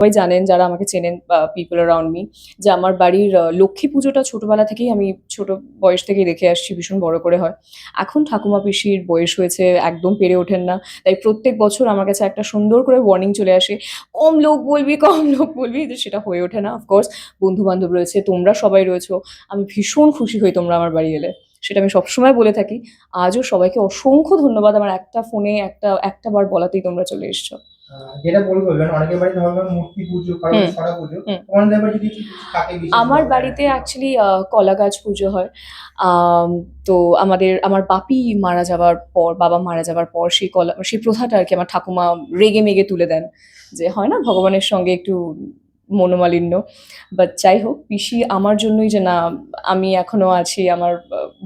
সবাই জানেন যারা আমাকে চেনেন পিপল অ্যারাউন্ড মি যে আমার বাড়ির লক্ষ্মী পুজোটা ছোটবেলা থেকেই আমি ছোট বয়স থেকেই দেখে আসছি, ভীষণ বড় করে হয়। এখন ঠাকুমা পিসির বয়স হয়েছে, একদম পেরে ওঠেন না। তাই প্রত্যেক বছর আমার কাছে একটা সুন্দর করে ওয়ার্নিং চলে আসে, কম লোক বলবি, কম লোক বলবি তো সেটা হয়ে ওঠে না অফকোর্স বন্ধু বান্ধব রয়েছে, তোমরা সবাই রয়েছো, আমি ভীষণ খুশি হই তোমরা আমার বাড়ি এলে। সেটা আমি সবসময় বলে থাকি। আজও সবাইকে অসংখ্য ধন্যবাদ আমার একটা ফোনে একটা একটা বার বলাতেই তোমরা চলে এসছো। যেটা বলব মানে অনেকের বাড়িতে হবে মূর্তি পুজো কারও হুম, সরা পুজো তোমাদের বাড়ি যদি কিছু থাকে বিশেষ আমার বাড়িতে অ্যাকচুয়ালি কলা গাছ পুজো হয়। তো আমাদের আমার বাপি মারা যাওয়ার পর বাবা মারা যাওয়ার পর সেই কলা সেই প্রথাটা আর কি আমার ঠাকুমা রেগে মেগে তুলে দেন যে হয় না ভগবানের সঙ্গে একটু মনোমালিন্য? বাট যাই হোক পিসি আমার জন্যই যে না আমি এখনও আছি আমার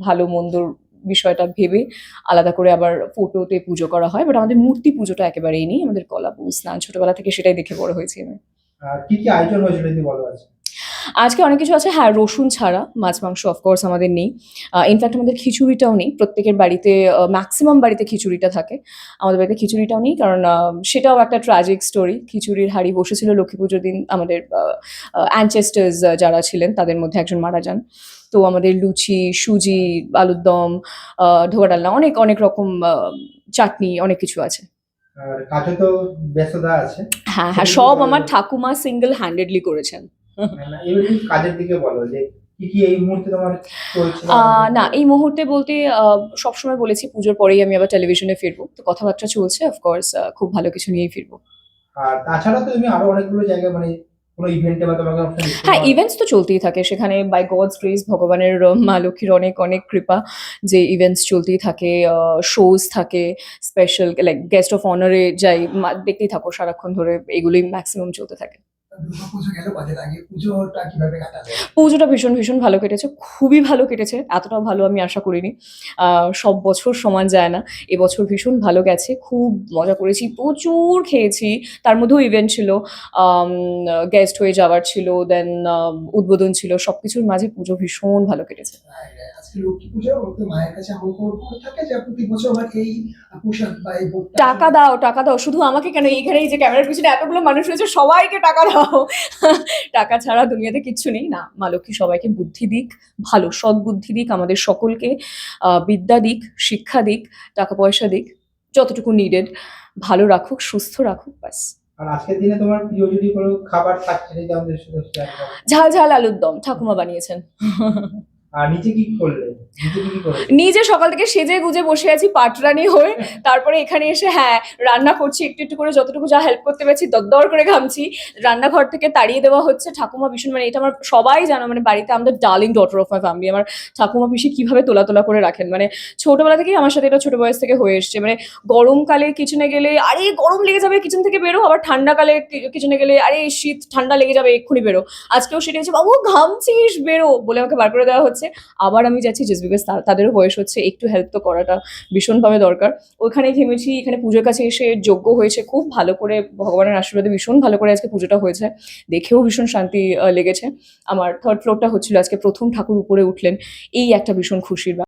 ভালো মন্দর বিষয়টা ভেবে আলাদা করে আবার ফটোতে পুজো করা হয় বাট আমাদের মূর্তি পুজোটা একেবারেই নেই, আমাদের কলা পূজ স্নান ছোটবেলা থেকে সেটাই দেখে বড় হয়েছি আমি। কি কি আয়োজন হয়েছিল আজকে অনেক কিছু আছে। হ্যাঁ রসুন ছাড়া মাছ মাংস অফকোর্স আমাদের নেই। ইনফ্যাক্ট আমাদের খিচুড়িটাও নেই। প্রত্যেকের বাড়িতে ম্যাক্সিমাম বাড়িতে খিচুড়িটা থাকে। আমাদের বাড়িতে খিচুড়িটাও নেই কারণ সেটাও একটা ট্র্যাজিক স্টোরি খিচুড়ির হাড়ি বসেছিল লক্ষ্মী পুজোর দিন আমাদের অ্যানচেস্টার্স যারা ছিলেন তাদের মধ্যে একজন মারা যান। তো আমাদের লুচি সুজি আলুর দম ঢোকা ডালনা অনেক অনেক রকম চাটনি অনেক কিছু আছে। কাজে তো ব্যস্ততা আছে। হ্যাঁ হ্যাঁ সব আমার ঠাকুমা সিঙ্গেল হ্যান্ডেডলি করেছেন। কাজের দিকে বলো যে না এই মুহূর্তে বলতে সবসময় বলেছি পুজোর পরেই আমি আবার টেলিভিশনে ফিরবো। তো কথাবার্তা চলছে অফকোর্স খুব ভালো কিছু নিয়েই ফিরবো। আর তাছাড়া তো তুমি আরও অনেকগুলো জায়গায় মানে হ্যাঁ ইভেন্টস তো চলতেই থাকে। সেখানে বাই গডস গ্রেস ভগবানের মা লক্ষ্মীর অনেক অনেক কৃপা যে ইভেন্টস চলতেই থাকে শোজ থাকে স্পেশাল লাইক গেস্ট অফ অনারে যাই দেখতেই থাকো সারাক্ষণ ধরে এগুলোই ম্যাক্সিমাম চলতে থাকে। গেল পুজোটা কীভাবে কাটালে? পুজোটা ভীষণ ভীষণ ভালো কেটেছে খুবই ভালো কেটেছে এতটাও ভালো আমি আশা করিনি। সব বছর সমান যায় না এবছর ভীষণ ভালো গেছে খুব মজা করেছি প্রচুর খেয়েছি তার মধ্যেও ইভেন্ট ছিল গেস্ট হয়ে যাওয়ার ছিল দেন উদ্বোধন ছিল সব কিছুর মাঝে পুজো ভীষণ ভালো কেটেছে। আর আজকে লক্ষ্মী পুজো বলতে মায়ের কাছে কোনো কোনো থাকে যে প্রতি বছর আমার এই পোশাক বা এই টাকা দাও টাকা দাও। শুধু আমাকে কেন এইখানে এই যে ক্যামেরার পিছনে এতগুলো মানুষ রয়েছে সবাইকে টাকা দাও। টাকা ছাড়া দুনিয়াতে কিচ্ছু নেই। না মা লক্ষ্মী সবাইকে বুদ্ধি দিক ভালো সৎ বুদ্ধি দিক আমাদের সকলকে আহ, বিদ্যা দিক শিক্ষা দিক টাকা পয়সা দিক যতটুকু নিডেড ভালো রাখুক সুস্থ রাখুক ব্যাস। আর আজকের দিনে তোমার প্রিয় যদি কোনো খাবার থাকছে সেটা আমাদের সাথে ঝাল ঝাল আলুর দম ঠাকুমা বানিয়েছেন। নিজে সকাল থেকে সেজে গুজে বসে আছি পাটরানি হয়ে। তারপরে এখানে এসে হ্যাঁ রান্না করছি, একটু একটু করে যতটুকু যা হেল্প করতে পারছি, দরদর করে ঘামছি। রান্নাঘর থেকে তাড়িয়ে দেওয়া হচ্ছে। ঠাকুমা ভীষণ মানে এটা আমার সবাই জানো মানে বাড়িতে আমাদের darling daughter of my family আমার ঠাকুমা পিসি কীভাবে তোলা তোলা করে রাখেন? মানে ছোটবেলা থেকেই আমার সাথে এটা ছোট বয়স থেকে হয়ে এসছে। মানে গরমকালে কিচেনে গেলে, আরে গরম লেগে যাবে, কিচেন থেকে বেরো। আবার ঠান্ডাকালে কিচেনে গেলে, আরে শীত, ঠান্ডা লেগে যাবে, এক্ষুনি বেরো। আজকেও সেটা হচ্ছে, বাবু, ঘামছিস, বেরো। বলে আমাকে বার করে দেওয়া হচ্ছে। আবার আমি যাচ্ছি জাস্ট বিকজ তাদেরও বয়স হচ্ছে, একটু হেল্প তো করাটা ভীষণভাবে দরকার। ওখানে ঘেমেছি এখানে পুজোর কাছে এসে যোগ্য হয়েছে, খুব ভালো করে ভগবানের আশীর্বাদে ভীষণ ভালো করে আজকে পুজোটা হয়েছে। দেখেও ভীষণ শান্তি লেগেছে। আমার থার্ড ফ্লোরটা হচ্ছিল আজকে প্রথম ঠাকুর উপরে উঠলেন, এই একটা ভীষণ খুশির।